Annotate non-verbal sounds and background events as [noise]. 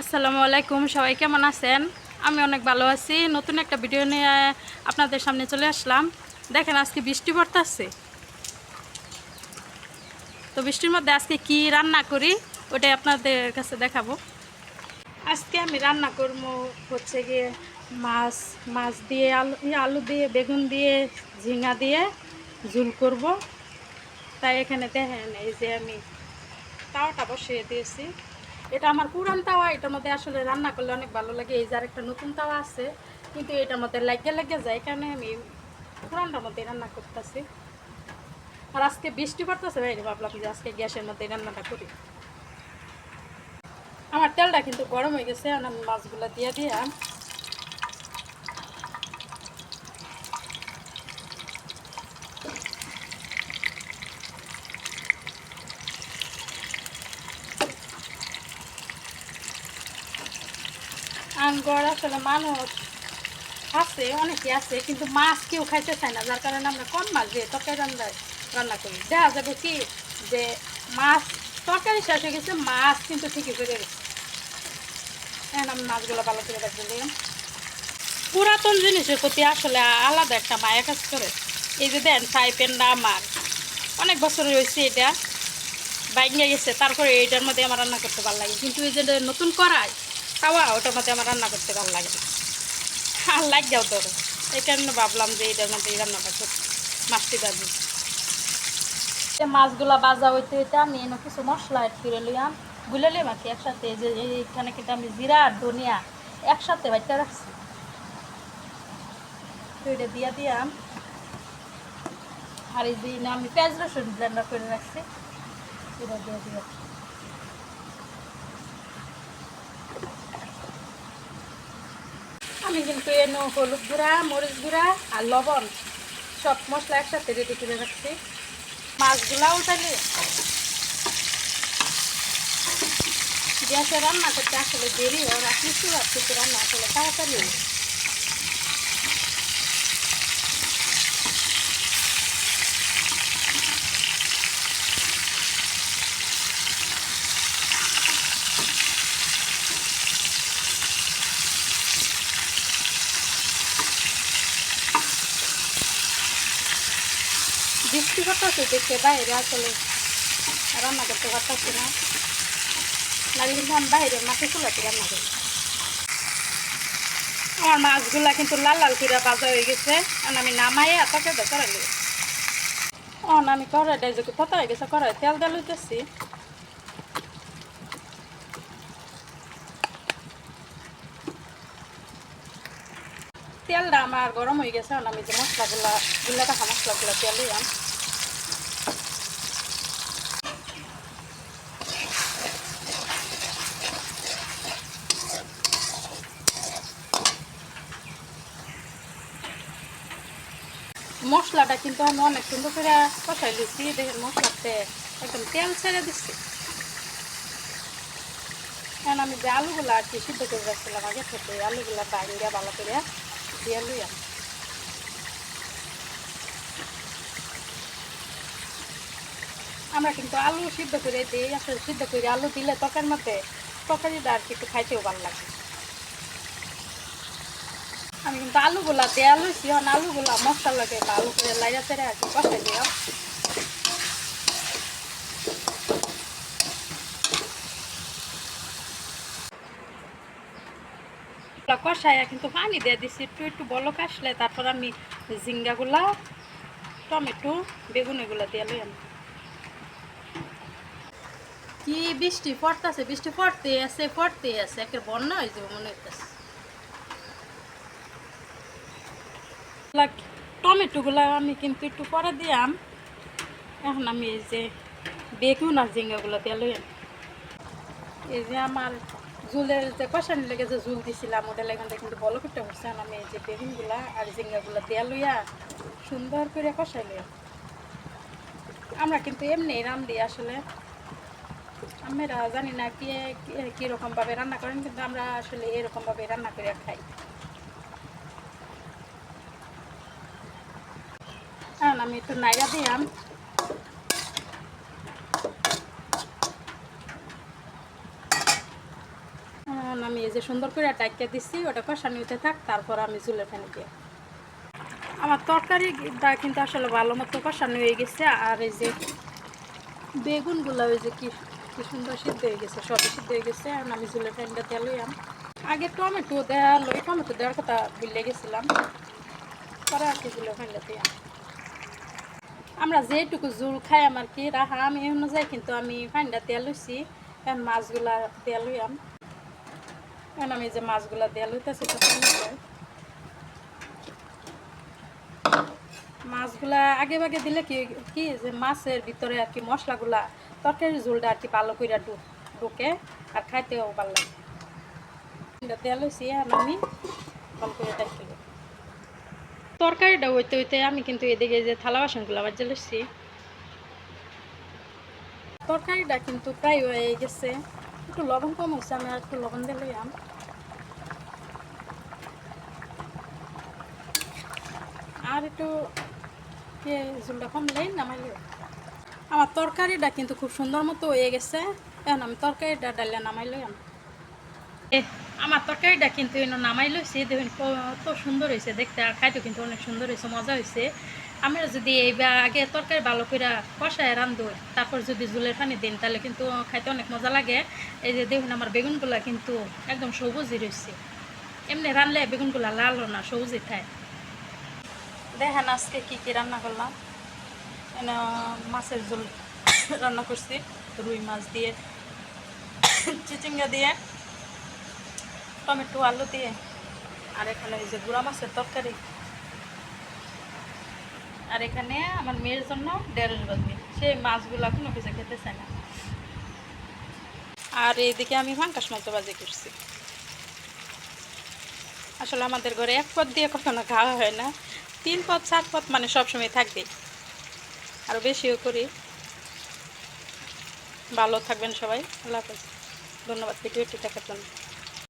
আসসালামু আলাইকুম, সবাই কেমন আছেন? আমি অনেক ভালো আছি। নতুন একটা ভিডিও নিয়ে আপনাদের সামনে চলে আসলাম। দেখেন আজকে বৃষ্টি পড়তেছে। তো বৃষ্টির মধ্যে আজকে কি রান্না করি, ওটাই আপনাদের কাছে দেখাবো। আজকে আমি রান্না করব হচ্ছে গিয়ে মাছ মাছ দিয়ে আলু আলু দিয়ে, বেগুন দিয়ে, ঝিঙা দিয়ে ঝুল করব। তাই এখানে দেখেন এই যে আমি তাওয়াটা বসিয়ে দিয়েছি। এটা আমার পুরান তাওয়া, এটার মধ্যে আসলে রান্না করলে অনেক ভালো লাগে। এই যার একটা নতুন তাওয়া আছে, কিন্তু এটার মধ্যে লাগে লাগে যায় কারণে আমি পুরানটার মধ্যে রান্না করতেছি। আর আজকে বৃষ্টি পড়তেছে, ভাই ভাবলাম যে আজকে গ্যাসের মধ্যে রান্নাটা করি। আমার তেলটা কিন্তু গরম হয়ে গেছে আমি মাছগুলো দিয়ে দিয়ে আঙ্গর আসলে মানুষ আছে, অনেকে আছে, কিন্তু মাছ কেউ খাইতে চায় না। যার কারণে আমরা কম মাছ দিয়ে তরকারি রান্না রান্না করি। দেখা যাবে কি যে মাছ, তরকারি শেষ হয়ে গেছে, মাছ কিন্তু ঠিকই করে গেছে এখন আমি মাছগুলো ভালো করে রাখতে দিলাম পুরাতন জিনিসের প্রতি আসলে আলাদা একটা মায়া কাজ করে। এই যে দেন, ফ্রাই প্যানটা আমার। অনেক বছর হয়েছে এটা। বাইঙ্গে গেছে, তারপরে এইটার মধ্যে আমার রান্না করতে ভালো লাগে। কিন্তু এই যে নতুন করাই তাওয়া ওটার মধ্যে আমার রান্না করতে ভালো লাগে। আর লাগেও তোর। এই কারণে ভাবলাম যে এইটার মধ্যে রান্নাটা করতে। মাছটি বাজি মাছগুলা বাজা হইতে হইতে আমি এনে কিছু মশলা করে লিয়াম বুলে লিম আর কি, একসাথে যে এইখানে কিন্তু আমি জিরা আর ধনিয়া একসাথে বাইটা রাখছি। এটা দিয়া দিয়াম। আর এই যে আমি পেঁয়াজ রসুন ব্লেন্ডার করে রাখছি। এটা দিয়ে দিয়ে আমি কিন্তু এনো হলুদ গুঁড়া, মরিচ গুঁড়া আর লবণ সব মশলা একসাথে রেডি করে রাখছি। মাছগুলা উঠালে। গ্যাসে রান্না করতে আসলে দেরি হয় রাখি চুলা থেকে রান্না আসলে তাড়াতাড়ি হয়। বৃষ্টি করতেছে দেখতে বাইরে আসলে রান্না করতে পারতেছি না। নাহলে কিন্তু আমি বাইরে মাটি চুলাতে রান্না করি আমার মাছগুলা কিন্তু লাল লাল করে ভাজা হয়ে গেছে। আর আমি নামাই এতকে করাইলি ও না আমি কড়াইটা যে কত হয়ে গেছে কড়াই তেল দেল হইতেছি তেলটা আমার গরম হয়ে গেছে আমি যে মশলাগুলা গুলা রাখা মশলাগুলো তেল দিলাম মশলাটা কিন্তু আমি অনেক সুন্দর করে কষাই দিচ্ছি, দেখেন মশলাতে একদম তেল ছেড়ে দিচ্ছি। এখন আমি যে আলুগুলো আর কি সিদ্ধ করে রাখছিলাম, আগে থেকে আলুগুলো বাইরে ভালো করে দিয়ে লইয়া। আমরা কিন্তু আলু সিদ্ধ করে দিই, আসলে সিদ্ধ করে আলু দিলে তরকারির মধ্যে তরকারিটা আর কি একটু খাইতেও ভালো লাগে। আমি আলুগুলা লাগে আলু কষাইয়া কিন্তু পানি দিয়ে দিছি, একটু একটু বলক আসলে তারপর আমি ঝিঙ্গাগুলা, টমেটো, বেগুন এগুলা দিয়ে লই আমি কি বৃষ্টি পড়তেছে? বৃষ্টি পড়তে আছে পড়তে আছে, একের বন্যা হয়ে যাবে মনে হইতেছে। টমেটোগুলো আমি কিন্তু একটু পরে দিয়াম। এখন আমি এই যে বেগুন আর ঝিঙ্গাগুলো দিয়ে লই এই যে আমার ঝুলের যে কষানি লেগে যে ঝুল দিছিলাম এখান থেকে কিন্তু বলো করতে হচ্ছে। আমি এই যে বেগুনগুলা আর ঝিঙ্গাগুলো দেয়া লইয়া সুন্দর করে কষাই লইয়া আমরা কিন্তু এমনি রান দিই আসলে। আমরা জানি না কি কীরকমভাবে রান্না করেন, কিন্তু আমরা আসলে এরকমভাবে রান্না করে খাই। এখন আমি একটু নাইরা দিলাম। আমি এই যে সুন্দর করে ডাইকা দিচ্ছি ওটা কষানি হতে থাক, তারপর আমি চুলে ফেলে দিয়ে আমার তরকারিটা কিন্তু আসলে ভালো মতো কষানো হয়ে গেছে, আর এই যে বেগুনগুলো ওই যে কি কি সুন্দর সিদ্ধ হয়ে গেছে, সবই সিদ্ধ হয়ে গেছে, এখন আমি জুলের ফ্যানটা দিয়ে লইয়াম আগে টমেটো দেওয়া লই, টমেটো দেওয়ার কথা ভুলে গেছিলাম, পরে আর কি জুলের ফ্যানটা দিয়ে আমরা যেটুকু জুল খাই আমার কি রাহা, আমি অনুযায়ী কিন্তু আমি ফাইনটা তেল লইছি। এখন মাছগুলা দিয়ে লইয়াম। এখন আমি যে মাছগুলা দিয়ে লইতেছি মাছগুলা আগে ভাগে দিলে কি কি যে মাছের ভিতরে আর কি মশলাগুলা, তরকারির ঝোলটা আর কি ভালো করে ঢুকে আর খাইতেও ভালো লাগে। তেল হয়েছি আর আমি ভালো করে ডাকি তরকারিটা হইতে হইতে আমি কিন্তু এদিকে যে থালা বাসনগুলো আবার জ্বালাচ্ছি তরকারিটা কিন্তু প্রায় হয়ে গেছে। একটু লবণ কম হয়েছে আমি আর একটু লবণ দিলে আম আর একটু ঝোলটা কমলেই নামাইলে আমার তরকারিটা কিন্তু খুব সুন্দর মতো হয়ে গেছে। এখন আমি তরকারিটা ডালিয়া নামাই লই আমার তরকারিটা কিন্তু নামাই লইছি, দেখুন কত সুন্দর হয়েছে দেখতে খাইতে কিন্তু অনেক সুন্দর হয়েছে মজা হয়েছে আমরা যদি এইবার আগে তরকারি ভালো করে কষায় রান্ধো, তারপর যদি জুলের পানি দিন, তাহলে কিন্তু খাইতে অনেক মজা লাগে। এই যে দেখুন আমার বেগুনগুলা কিন্তু একদম সবুজই রয়েছে এমনি রানলে বেগুনগুলা লাল না, সবুজই খায় দেখেন আজকে কি কি রান্না করলাম? মাছের ঝোল [coughs] রান্না করছি, রুই মাছ দিয়ে, [coughs] চিচিঙ্গা দিয়ে। টমেটো, আলু দিয়ে। আর এখানে এই যে গুঁড়া মাছের তরকারি। আর এখানে আমার মেয়ের জন্য ঢেঁড়স বাজবি সেই মাছগুলা কোনো কিছু খেতে চায় না। আর এইদিকে আমি ফাঙ্কাস মাছ বাজি করছি। আসলে আমাদের ঘরে এক পথ দিয়ে কখনো খাওয়া হয় না। তিন পথ চার পথ মানে সবসময় থাকবে আরও বেশিও করি। ভালো থাকবেন সবাই। আল্লাহ হাফেজ। ধন্যবাদ। ভিডিওটি দেখার জন্য।